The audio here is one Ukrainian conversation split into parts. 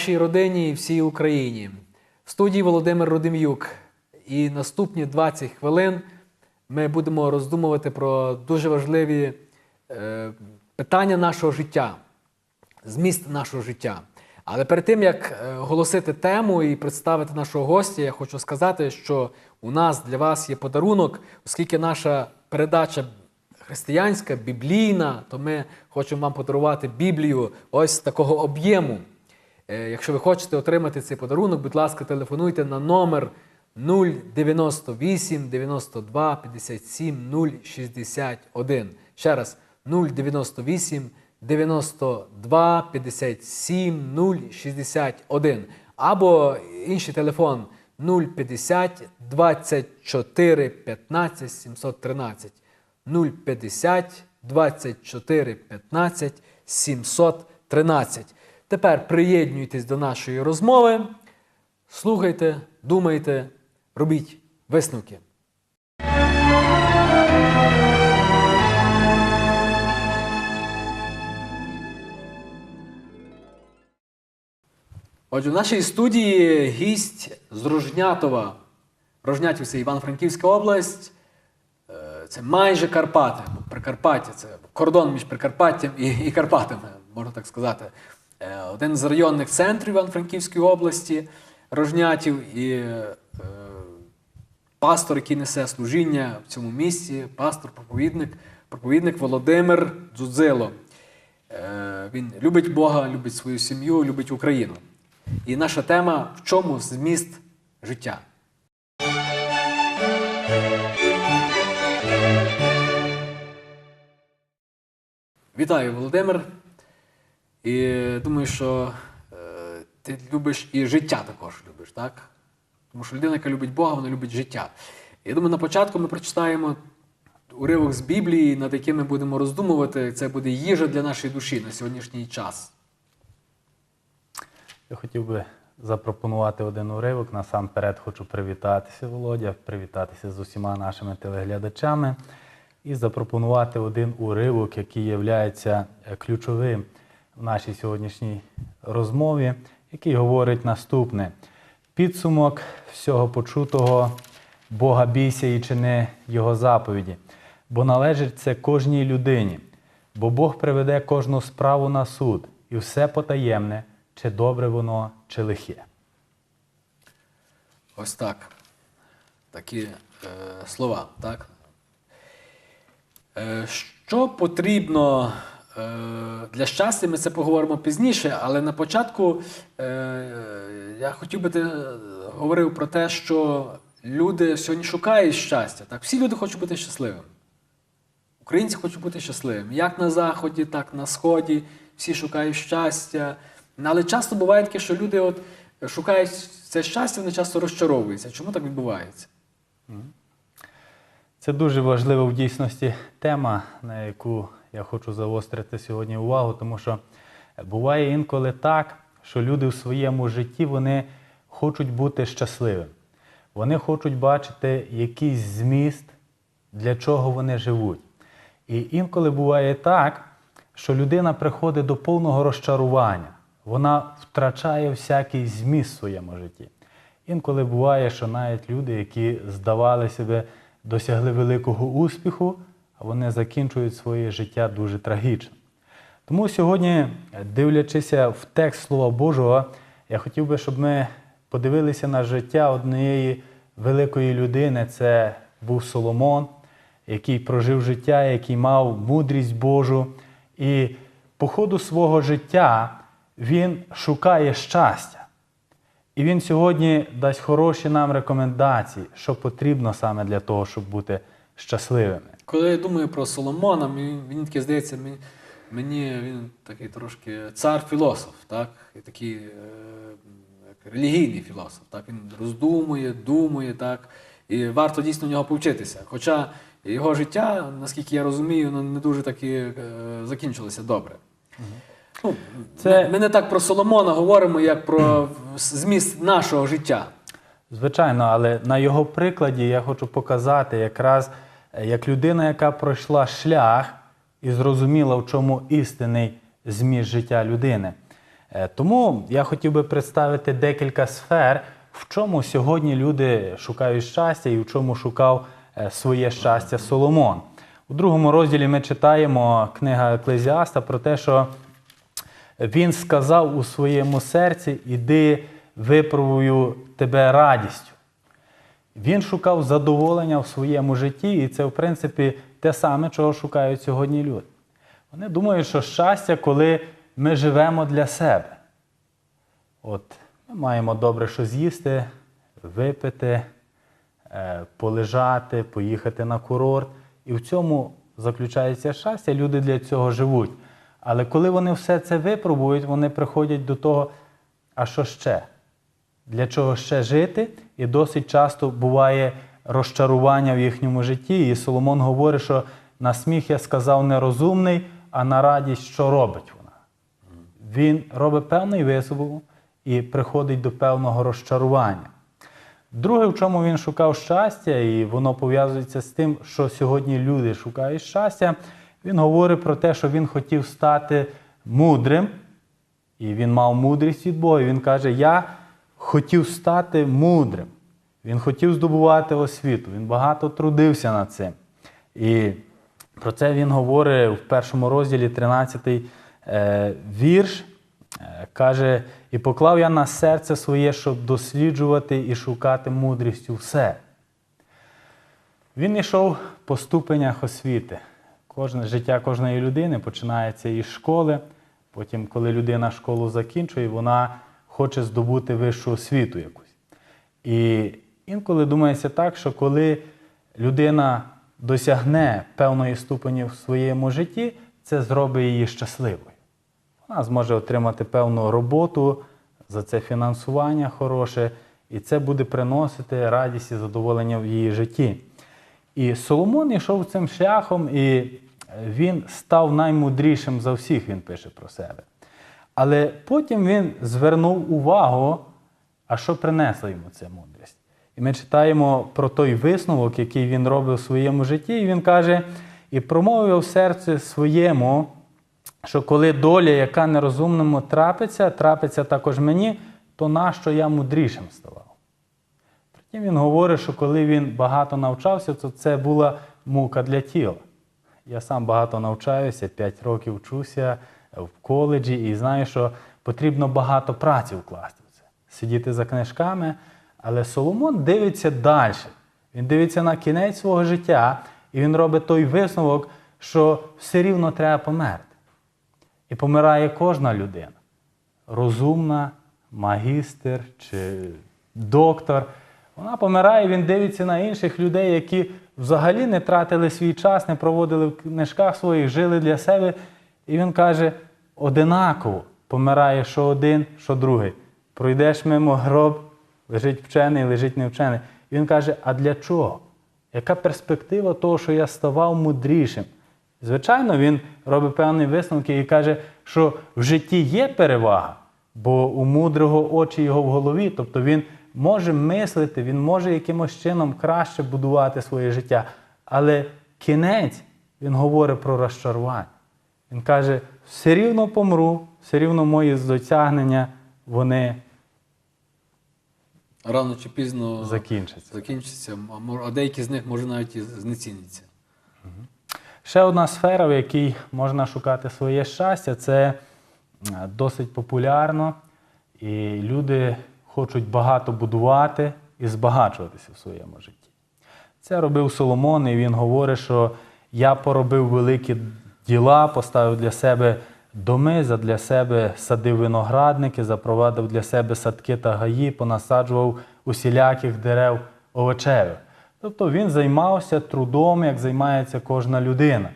Мир вашій родині і всій Україні. В студії Володимир Рудим'юк. І наступні 20 хвилин ми будемо роздумувати про дуже важливі е, питання нашого життя, зміст нашого життя. Але перед тим як е, оголосити тему і представити нашого гостя, я хочу сказати, що у нас для вас є подарунок, оскільки наша передача християнська, біблійна, то ми хочемо вам подарувати Біблію ось такого об'єму. Е, Якщо ви хочете отримати цей подарунок, будь ласка, телефонуйте на номер 098 92 57 061. Ще раз 098 92 57 061. Або інший телефон 050 24 15 713. 050 24 15 713. Тепер приєднуйтесь до нашої розмови, слухайте, думайте, робіть висновки. Отже, в нашій студії гість з Рожнятова. Рожнятів це Івано-Франківська область. Е, Це майже Карпати. Прикарпаття це кордон між Прикарпаттям і Карпатами, можна так сказати. Е, Один з районних центрів Івано-Франківської області Рожнятів і е, пастор, який несе служіння в цьому місці, пастор, проповідник, проповідник Володимир Дзудзило. Е, Він любить Бога, любить свою сім'ю, любить Україну. І наша тема в чому зміст життя? Вітаю, Володимир. І думаю, що е, ти любиш і життя також любиш, так? Тому що людина, яка любить Бога, вона любить життя. Я думаю, на початку ми прочитаємо уривок з Біблії, над яким ми будемо роздумувати. Це буде їжа для нашої душі на сьогоднішній час. Я хотів би запропонувати один уривок. Насамперед хочу привітатися, Володя, привітатися з усіма нашими телеглядачами і запропонувати один уривок, який є ключовим в нашій сьогоднішній розмові, який говорить наступне: підсумок всього почутого Бога бійся і чини Його заповіді, бо належить це кожній людині, бо Бог приведе кожну справу на суд, і все потаємне, чи добре воно, чи лихе. Ось так. Такі е, слова, так? Е, що потрібно для щастя, ми це поговоримо пізніше, але на початку е, я хотів би ти е, говорив про те, що люди сьогодні шукають щастя. Так? Всі люди хочуть бути щасливими. Українці хочуть бути щасливими. Як на Заході, так на Сході. Всі шукають щастя. Але часто буває таке, що люди от шукають це щастя, вони часто розчаровуються. Чому так відбувається? Це дуже важлива в дійсності тема, на яку я хочу загострити сьогодні увагу, тому що буває інколи так, що люди в своєму житті вони хочуть бути щасливими. Вони хочуть бачити якийсь зміст, для чого вони живуть. І інколи буває так, що людина приходить до повного розчарування, вона втрачає всякий зміст в своєму житті. Інколи буває, що навіть люди, які здавали себе, досягли великого успіху, вони закінчують своє життя дуже трагічно. Тому сьогодні, дивлячися в текст Слова Божого, я хотів би, щоб ми подивилися на життя однієї великої людини. Це був Соломон, який прожив життя, який мав мудрість Божу. І по ходу свого життя він шукає щастя. І він сьогодні дасть хороші нам рекомендації, що потрібно саме для того, щоб бути щасливими. Коли я думаю про Соломона, мені, мені таке здається, мені, мені він такий трошки цар-філософ, так? І такий е, як релігійний філософ. Так? Він роздумує, думає, так? І варто дійсно в нього повчитися. Хоча його життя, наскільки я розумію, не дуже таки е, закінчилося добре. Ну, Це- ми, не так про Соломона говоримо, як про зміст нашого життя. Звичайно, але на його прикладі я хочу показати якраз як людина, яка пройшла шлях і зрозуміла, в чому істинний зміст життя людини. Е, Тому я хотів би представити декілька сфер, в чому сьогодні люди шукають щастя і в чому шукав е, своє щастя Соломон. У другому розділі ми читаємо книга Еклезіаста про те, що він сказав у своєму серці: іди випробую тебе радістю. Він шукав задоволення в своєму житті, і це, в принципі, те саме, чого шукають сьогодні люди. Вони думають, що щастя, коли ми живемо для себе. От ми маємо добре що з'їсти, випити, е, полежати, поїхати на курорт. І в цьому заключається щастя. Люди для цього живуть. Але коли вони все це випробують, вони приходять до того, а що ще? Для чого ще жити? І досить часто буває розчарування в їхньому житті. І Соломон говорить, що на сміх я сказав нерозумний, а на радість що робить вона? Він робить певний висновок і приходить до певного розчарування. Друге, в чому він шукав щастя, і воно пов'язується з тим, що сьогодні люди шукають щастя, він говорить про те, що він хотів стати мудрим, і він мав мудрість від Бога. Він каже: Я хотів стати мудрим. Він хотів здобувати освіту. Він багато трудився над цим. І про це він говорить в першому розділі 13 е, вірш. Е, Каже, і поклав я на серце своє, щоб досліджувати і шукати мудрістю все. Він йшов по ступенях освіти. Кожне життя кожної людини починається із школи. Потім, коли людина школу закінчує, вона хоче здобути вищу освіту якусь. І інколи думається так, що коли людина досягне певної ступені в своєму житті, це зробить її щасливою. Вона зможе отримати певну роботу, за це фінансування хороше, і це буде приносити радість і задоволення в її житті. І Соломон йшов цим шляхом, і він став наймудрішим за всіх, він пише про себе. Але потім він звернув увагу, а що принесла йому ця мудрість. І ми читаємо про той висновок, який він робив в своєму житті, і він каже: і промовив в серці своєму, що коли доля, яка нерозумному трапиться, трапиться також мені, то нащо я мудрішим ставав? Потім він говорить, що коли він багато навчався, то це була мука для тіла. Я сам багато навчаюся, 5 років вчуся в коледжі і знаю, що потрібно багато праці вкласти в це, сидіти за книжками. Але Соломон дивиться далі. Він дивиться на кінець свого життя, і він робить той висновок, що все рівно треба померти. І помирає кожна людина. Розумна, магістр чи доктор. Вона помирає, він дивиться на інших людей, які взагалі не тратили свій час, не проводили в книжках своїх, жили для себе. І він каже: одинаково помирає що один, що другий. Пройдеш мимо гроб, лежить вчений, лежить невчений. І він каже: а для чого? Яка перспектива того, що я ставав мудрішим? Звичайно, він робить певні висновки і каже, що в житті є перевага, бо у мудрого очі його в голові, тобто він може мислити, він може якимось чином краще будувати своє життя. Але кінець він говорить про розчарування. Він каже: все рівно помру, все рівно мої досягнення, вони Рано чи пізно закінчаться. закінчаться, а деякі з них може навіть і знеціняться. Ще одна сфера, в якій можна шукати своє щастя, це е, досить популярно, і люди хочуть багато будувати і збагачуватися в своєму житті. Це робив Соломон, і він говорить, що я поробив великі діла, поставив для себе доми, для себе садив виноградники, запровадив для себе садки та гаї, понасаджував усіляких дерев овочевих. Тобто він займався трудом, як займається кожна людина.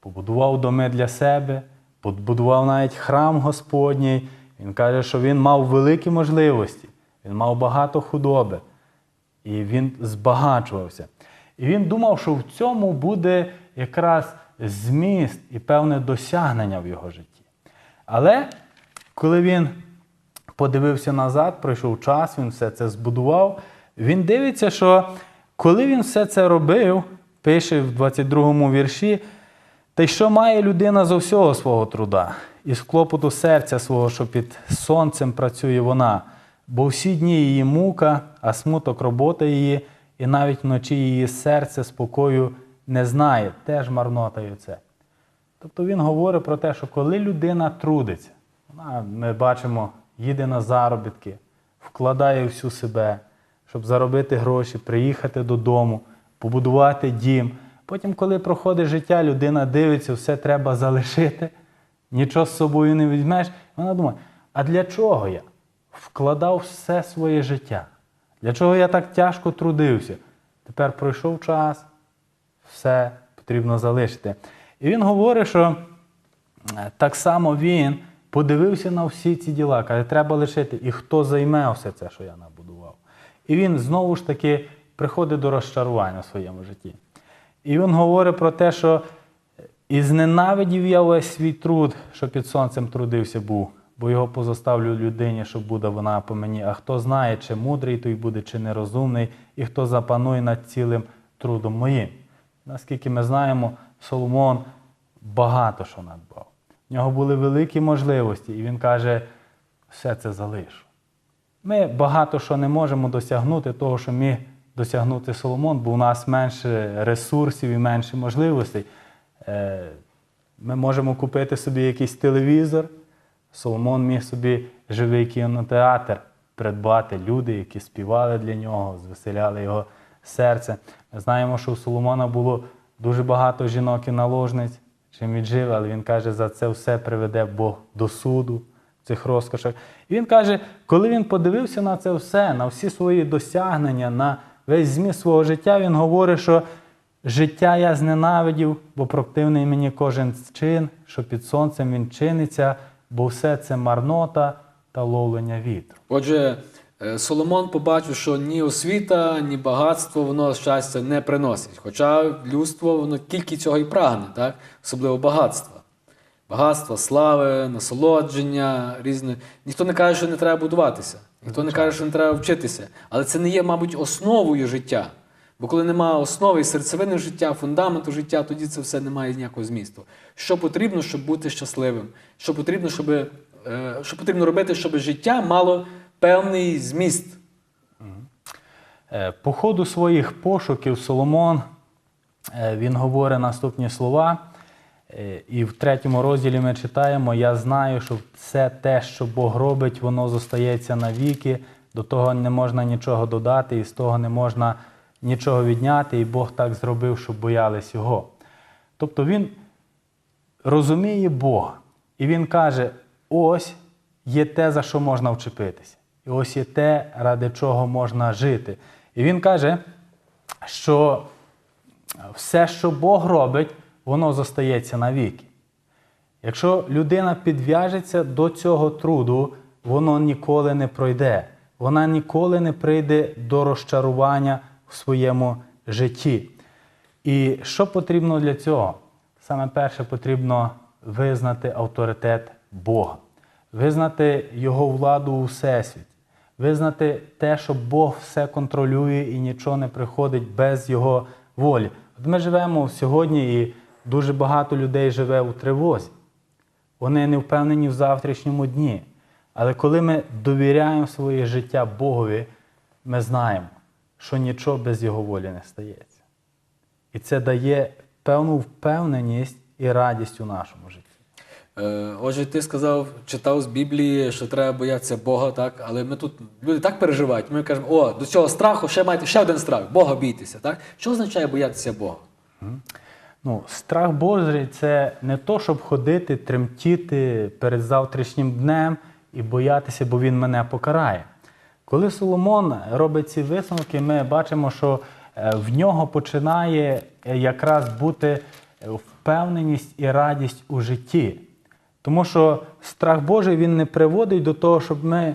Побудував доми для себе, побудував навіть храм Господній. Він каже, що він мав великі можливості, він мав багато худоби, і він збагачувався. І він думав, що в цьому буде якраз зміст і певне досягнення в його житті. Але коли він подивився назад, пройшов час, він все це збудував, він дивиться, що коли він все це робив, пише в 22 му вірші, та й що має людина з усього свого труда? із клопоту серця свого, що під сонцем працює вона, бо всі дні її мука, а смуток робота її, і навіть вночі її серце спокою не знає, теж марнотою це. Тобто він говорить про те, що коли людина трудиться, вона, ми бачимо, їде на заробітки, вкладає всю себе, щоб заробити гроші, приїхати додому, побудувати дім. Потім, коли проходить життя, людина дивиться, все треба залишити, нічого з собою не візьмеш. Вона думає, а для чого я вкладав все своє життя? Для чого я так тяжко трудився? Тепер пройшов час, все потрібно залишити. І він говорить, що е, так само він подивився на всі ці діла, каже, треба лишити. І хто займе все це, що я набудував? І він знову ж таки приходить до розчарування в своєму житті. І він говорить про те, що і зненавидів я весь свій труд, що під сонцем трудився був, бо його позоставлю людині, що буде вона по мені. А хто знає, чи мудрий той буде, чи нерозумний, і хто запанує над цілим трудом моїм. Наскільки ми знаємо, Соломон багато що надбав. В нього були великі можливості, і він каже: все це залишу. Ми багато що не можемо досягнути того, що міг досягнути Соломон, бо у нас менше ресурсів і менше можливостей. Е, Ми можемо купити собі якийсь телевізор. Соломон міг собі живий кінотеатр придбати люди, які співали для нього, звеселяли його серце. Ми знаємо, що у Соломона було дуже багато жінок і наложниць, чим він жив, але він каже, за це все приведе Бог до суду цих розкошах. І він каже, коли він подивився на це все, на всі свої досягнення, на весь зміст свого життя, він говорить, що життя я зненавидів, бо противний мені кожен чин, що під сонцем він чиниться, бо все це марнота та ловлення вітру. Отже, Соломон побачив, що ні освіта, ні багатство воно щастя не приносить. Хоча людство воно тільки цього і прагне, так? особливо багатства. Багатства, слави, насолодження, різне. Ніхто не каже, що не треба будуватися, ніхто не каже, що не треба вчитися. Але це не є, мабуть, основою життя. Бо коли немає основи і серцевини життя, фундаменту життя, тоді це все не має ніякого змісту. Що потрібно, щоб бути щасливим? Що потрібно, щоб, е, що потрібно робити, щоб життя мало певний зміст? Е, По ходу своїх пошуків Соломон е, він говорить наступні слова. Е, І в третьому розділі ми читаємо: Я знаю, що все те, що Бог робить, воно зостається навіки, до того не можна нічого додати, і з того не можна нічого відняти, і Бог так зробив, щоб боялись його. Тобто він розуміє Бога. І він каже: ось є те, за що можна вчепитися. Ось є те, ради чого можна жити. І він каже, що все, що Бог робить, воно зостається навіки. Якщо людина підв'яжеться до цього труду, воно ніколи не пройде. Вона ніколи не прийде до розчарування в своєму житті. І що потрібно для цього? Саме перше потрібно визнати авторитет Бога, визнати Його владу у всесвіті, визнати те, що Бог все контролює і нічого не приходить без Його волі. От ми живемо сьогодні, і дуже багато людей живе у тривозі. Вони не впевнені в завтрашньому дні. Але коли ми довіряємо своє життя Богові, ми знаємо, що нічого без Його волі не стається. І це дає певну впевненість і радість у нашому житті. Е, Отже, ти сказав, читав з Біблії, що треба боятися Бога, так? Але ми тут люди так переживають. Ми кажемо, о, до цього страху ще маєте ще один страх. Бога бійтеся. Так? Що означає боятися Бога? Ну, страх Божий це не то, щоб ходити, тремтіти перед завтрашнім днем і боятися, бо він мене покарає. Коли Соломон робить ці висновки, ми бачимо, що е, в нього починає е, якраз бути впевненість і радість у житті. Тому що страх Божий він не приводить до того, щоб ми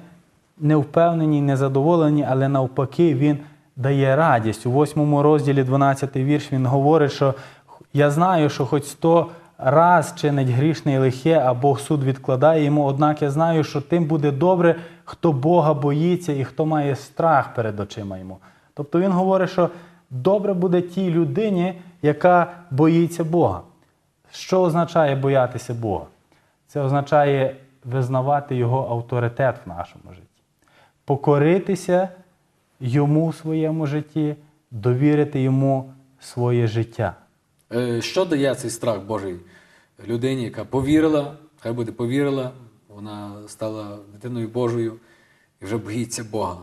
не впевнені, не задоволені, але навпаки, він дає радість. У 8 розділі 12 вірш він говорить, що я знаю, що хоч сто раз чинить грішне і лихе, а Бог суд відкладає йому, однак я знаю, що тим буде добре, хто Бога боїться і хто має страх перед очима йому. Тобто він говорить, що добре буде тій людині, яка боїться Бога. Що означає боятися Бога? Це означає визнавати його авторитет в нашому житті, покоритися йому в своєму житті, довірити йому своє життя. Е, Що дає цей страх Божий людині, яка повірила, хай буде повірила, вона стала дитиною Божою і вже боїться Бога.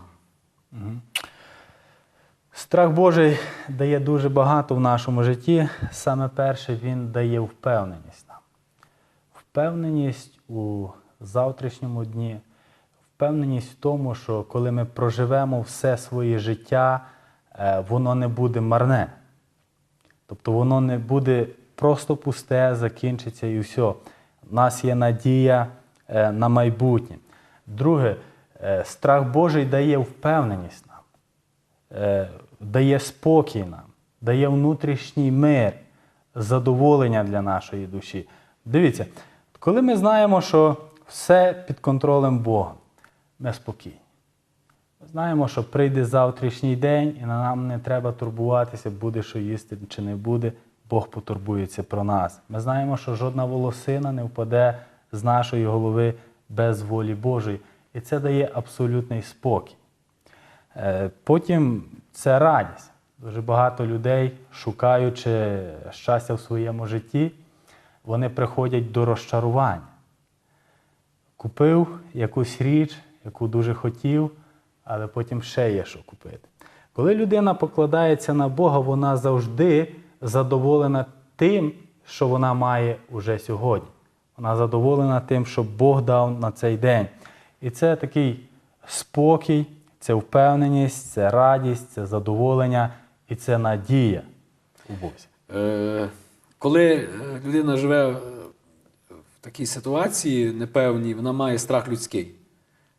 Страх Божий дає дуже багато в нашому житті. Саме перше, він дає впевненість. Впевненість у завтрашньому дні, впевненість в тому, що коли ми проживемо все своє життя, е, воно не буде марне. Тобто воно не буде просто пусте, закінчиться і все. У нас є надія е, на майбутнє. Друге, е, страх Божий дає впевненість нам дає спокій нам, дає внутрішній мир, задоволення для нашої душі. Дивіться, коли ми знаємо, що все під контролем Бога, ми спокійні. Ми знаємо, що прийде завтрашній день, і нам не треба турбуватися, буде що їсти чи не буде. Бог потурбується про нас. Ми знаємо, що жодна волосина не впаде з нашої голови без волі Божої. І це дає абсолютний спокій. Е, Потім це радість. Дуже багато людей, шукаючи щастя в своєму житті, вони приходять до розчарування. Купив якусь річ, яку дуже хотів, але потім ще є що купити. Коли людина покладається на Бога, вона завжди задоволена тим, що вона має уже сьогодні. Вона задоволена тим, що Бог дав на цей день. І це такий спокій, це впевненість, це радість, це задоволення і це надія у Бозі. Коли е, людина живе е, в такій ситуації непевній, вона має страх людський.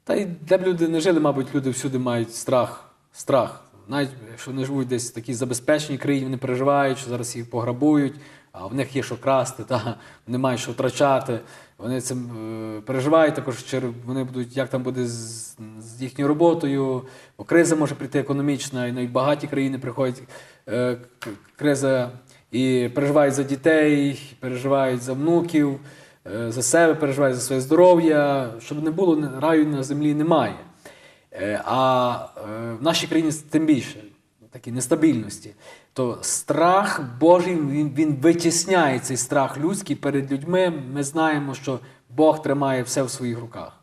Та й де б люди не жили, мабуть, люди всюди мають страх. страх. Навіть якщо вони живуть десь в такій забезпеченій країні, вони переживають, що зараз їх пограбують, а в них є що красти, та, вони мають що втрачати. Вони цим е, переживають також, вони будуть, як там буде з, з їхньою роботою, бо криза може прийти економічна, і навіть багаті країни приходять е, криза і переживають за дітей, переживають за внуків, е, за себе, переживають за своє здоров'я. Щоб не було раю на землі немає. Е, А е, в нашій країні тим більше такі нестабільності. То страх Божий він, він витісняє цей страх людський перед людьми. Ми знаємо, що Бог тримає все в своїх руках.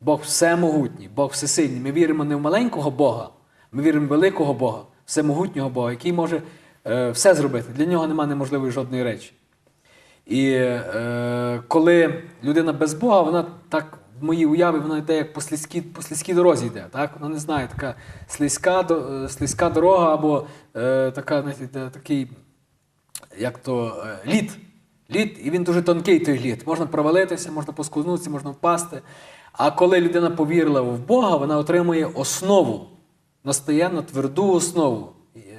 Бог всемогутній, Бог всесильний. Ми віримо не в маленького Бога, ми віримо в великого Бога, всемогутнього Бога, який може все зробити. Для нього немає неможливої жодної речі. І е, коли людина без Бога, вона так в моїй уяві вона йде як по слизькій, по слизькій дорозі йде. Так? Вона не знає, така слизька, е, слизька дорога або е, така, знаєте, такий, як то е, лід. Лід, і він дуже тонкий той лід. Можна провалитися, можна поскузнутися, можна впасти. А коли людина повірила в Бога, вона отримує основу, настоянно тверду основу.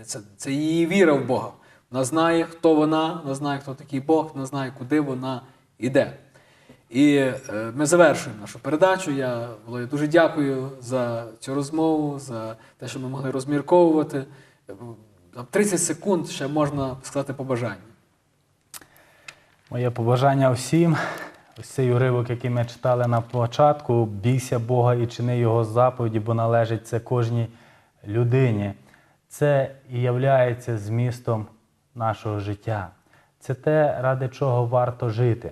Це, це її віра в Бога. Вона знає, хто вона, вона знає, хто такий Бог, вона знає, куди вона йде. І е, ми завершуємо нашу передачу. Я Володя, дуже дякую за цю розмову, за те, що ми могли розмірковувати. Е, 30 секунд ще можна сказати побажання. Моє побажання всім. Ось цей уривок, який ми читали на початку, бійся Бога і чини Його заповіді, бо належить це кожній людині. Це і являється змістом нашого життя. Це те, ради чого варто жити.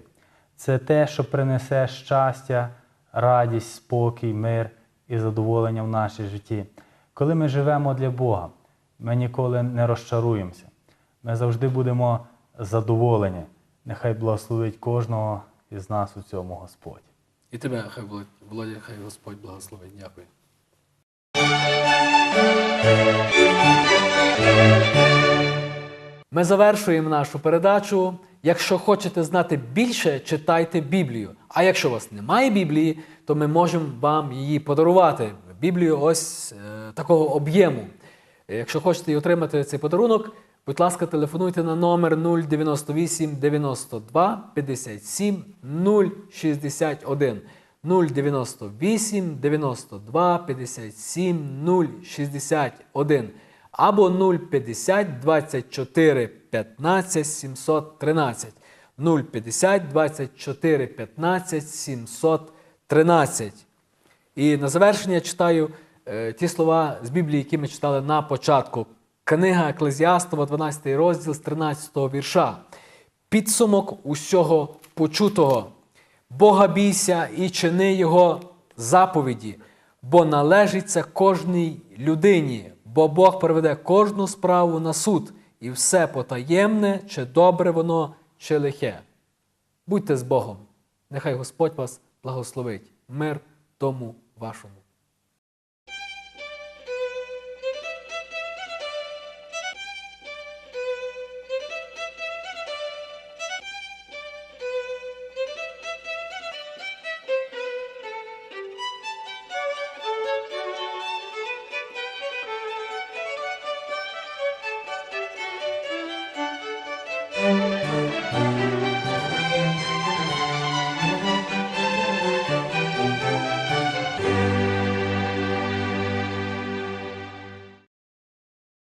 Це те, що принесе щастя, радість, спокій, мир і задоволення в нашій житті. Коли ми живемо для Бога, ми ніколи не розчаруємося. Ми завжди будемо задоволені. Нехай благословить кожного із нас у цьому Господь. І тебе, хай Володя, хай Господь благословить. Дякую. Ми завершуємо нашу передачу. Якщо хочете знати більше, читайте Біблію. А якщо у вас немає Біблії, то ми можемо вам її подарувати. Біблію ось е, такого об'єму. Якщо хочете отримати цей подарунок, будь ласка, телефонуйте на номер 098 92 57 061. 098 92 57 061 або 050 24 15 713. 050 24 15 713. І на завершення читаю е, ті слова з Біблії, які ми читали на початку. Книга Еклезіастова, 12 розділ з 13 вірша. Підсумок усього почутого. Бога бійся і чини Його заповіді, бо належить це кожній людині, бо Бог приведе кожну справу на суд, і все потаємне, чи добре воно, чи лихе. Будьте з Богом. Нехай Господь вас благословить. Мир тому вашому.